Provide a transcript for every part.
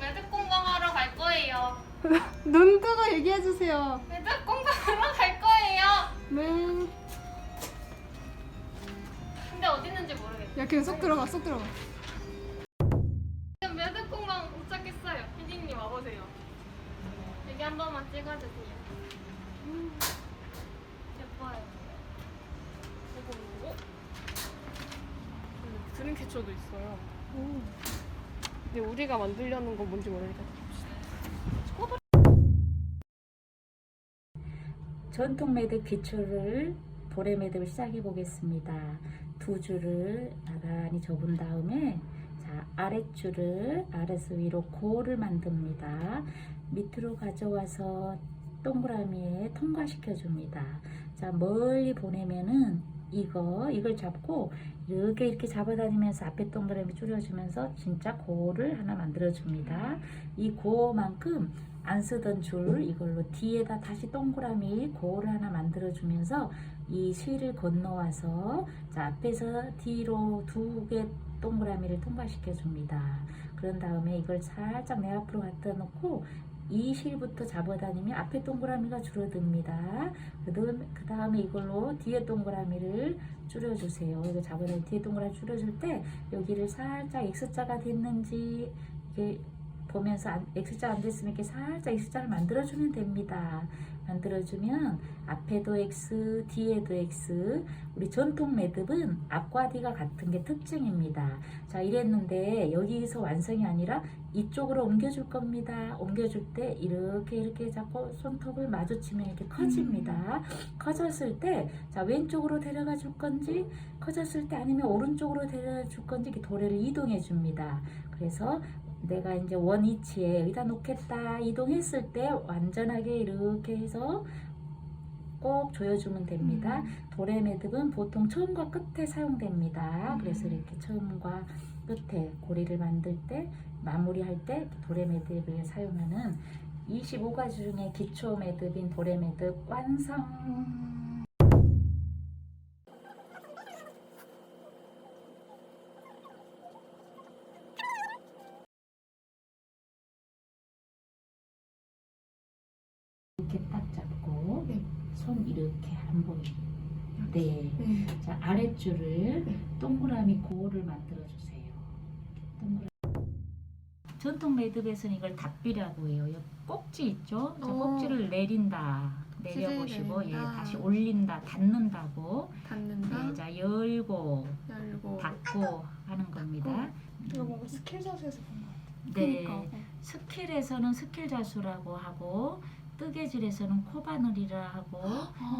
매듭 공방하러 갈 거예요. 눈 뜨고 얘기해 주세요. 매듭 공방하러 갈 거예요. 네. 근데 어디 있는지 모르겠어. 야 그냥 쏙 들어가, 쏙 들어가. 매듭 공방 도착했어요. 피디님 와보세요. 여기 한 번만 찍어주세요. 음, 예뻐요. 이거 이거. 드림캐쳐도 있어요. 오. 근데 우리가 만들려는 건 뭔지 모르니까. 전통 매듭 기초를 도래 매듭을 시작해 보겠습니다. 두 줄을 나란히 접은 다음에 자 아랫줄을 아래서 위로 고를 만듭니다. 밑으로 가져와서 동그라미에 통과시켜 줍니다. 자 멀리 보내면은 이거 이걸 잡고 이렇게 이렇게 잡아다니면서 앞에 동그라미 줄여주면서 진짜 고를 하나 만들어 줍니다. 이 고만큼 안 쓰던 줄 이걸로 뒤에다 다시 동그라미 고를 하나 만들어 주면서 이 실을 건너와서 자 앞에서 뒤로 두 개 동그라미를 통과시켜 줍니다. 그런 다음에 이걸 살짝 내 앞으로 갖다 놓고 이 실부터 잡아다니면 앞에 동그라미가 줄어듭니다. 그 다음에 이걸로 뒤에 동그라미를 줄여주세요. 이거 잡아다니 뒤에 동그라미 줄여줄 때 여기를 살짝 X자가 됐는지 이게 보면서 안- X자 안 됐으면 이렇게 살짝 X자를 만들어주면 됩니다. 만들어주면 앞에도 X, 뒤에도 X. 우리 전통 매듭은 앞과 뒤가 같은 게 특징입니다. 자, 이랬는데 여기서 완성이 아니라 이쪽으로 옮겨줄 겁니다. 옮겨줄 때 이렇게 이렇게 잡고 손톱을 마주치면 이렇게 커집니다. 커졌을 때, 자, 왼쪽으로 데려가 줄 건지, 커졌을 때 아니면 오른쪽으로 데려가 줄 건지 이렇게 도래를 이동해 줍니다. 그래서 내가 이제 원위치에 여기다 놓겠다 이동했을 때 완전하게 이렇게 해서 꼭 조여주면 됩니다. 도래 매듭은 보통 처음과 끝에 사용됩니다. 그래서 이렇게 처음과 끝에 고리를 만들 때 마무리할 때 도래 매듭을 사용하는 25가지 중에 기초 매듭인 도래 매듭 완성. 손 이렇게 안 보이게. 네. 네. 자 아랫줄을 네. 동그라미 고를 만들어 주세요. 동그라미. 전통 매듭에서는 이걸 답비라고 해요. 여기 꼭지 있죠? 저 어. 꼭지를 내린다. 내려보시고 예, 내린다. 다시 올린다, 닫는다고. 닫는다. 네, 자 열고 열고. 닫고 하는 겁니다. 이거 뭔가 스킬 자세에서 본 것 같아. 네. 그러니까. 스킬에서는 스킬 자수라고 하고 뜨개질에서는 코바늘이라 하고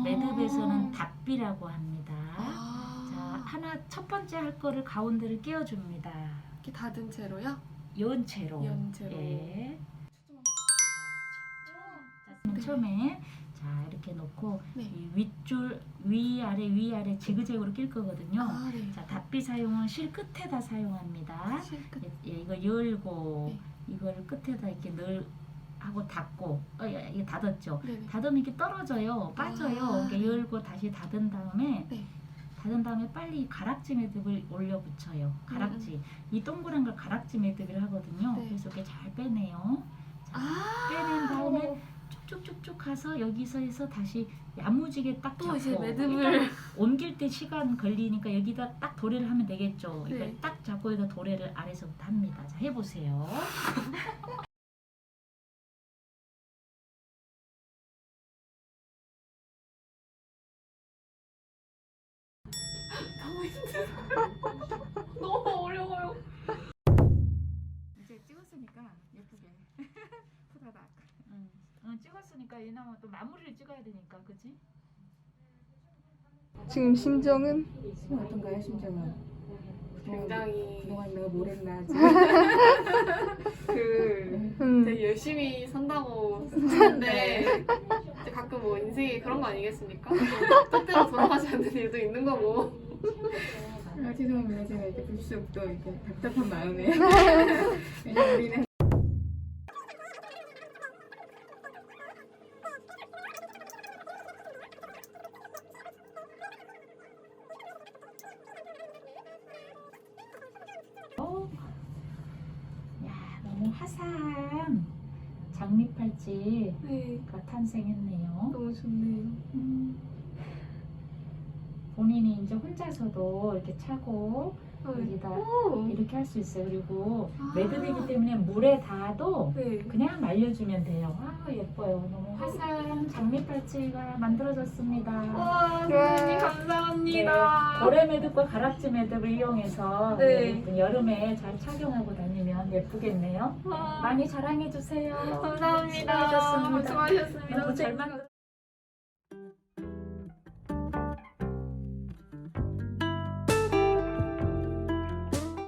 매듭에서는 답비라고 합니다. 아. 자, 하나 첫 번째 할 거를 가운데를 끼워줍니다. 이렇게 닫은 채로요? 연채로. 연채로. 예. 자, 네. 처음에 자 이렇게 놓고 네. 이 윗줄 위아래 위아래 지그재그로 낄 거거든요. 아, 네. 자, 답비 사용은 실 끝에다 사용합니다. 실 끝. 예, 예, 이거 열고 네. 이걸 끝에다 이렇게 늘 하고 닫고 어, 예, 이게 닫았죠. 네네. 닫으면 이렇게 떨어져요. 빠져요. 아, 이렇게 네. 열고 다시 닫은 다음에 네. 닫은 다음에 빨리 가락지 매듭을 올려 붙여요. 가락지. 이 동그란 걸 가락지 매듭을 하거든요. 네. 그래서 이렇게 잘 빼내요. 자, 아. 빼낸 다음에 쭉쭉쭉쭉 가서 여기서 해서 다시 야무지게 딱 또 잡고 이제 매듭을 일단 옮길 때 시간 걸리니까 여기다 딱 도래를 하면 되겠죠. 네. 이걸 딱 잡고 여기다 도래를 아래서부터 합니다. 자, 해보세요. 얘나마 또 마무리를 찍어야 되니까, 그지? 지금 심정은? 지금 어떤가요, 심정은? 굉장히 그동안 내가 뭘 했나 그 음. 되게 열심히 산다고 하는데 근데 가끔 뭐 인생이 그런 거 아니겠습니까? 뜻대로 돌아가지 않는 일도 있는 거고 아, 죄송합니다. 제가 이렇게 불쑥 또 이렇게 답답한 마음에 왜냐면 우리는 너무 화사한 장미팔 팔찌가 네. 탄생했네요. 너무 좋네요. 음. 본인이 이제 혼자서도 이렇게 차고 여기다 오. 이렇게 할 수 있어요. 그리고 아. 매듭이기 때문에 물에 닿아도 네. 그냥 말려주면 돼요. 아 예뻐요. 너무 화사한 장미 팔찌가 만들어졌습니다. 와, 선생님 감사합니다. 고래 매듭과 가락지 매듭을 이용해서 네. 예쁜 여름에 잘 착용하고 다니면 예쁘겠네요. 와, 많이 자랑해 주세요. 감사합니다. 수고하셨습니다. 수고하셨습니다. 너무 잘 만들.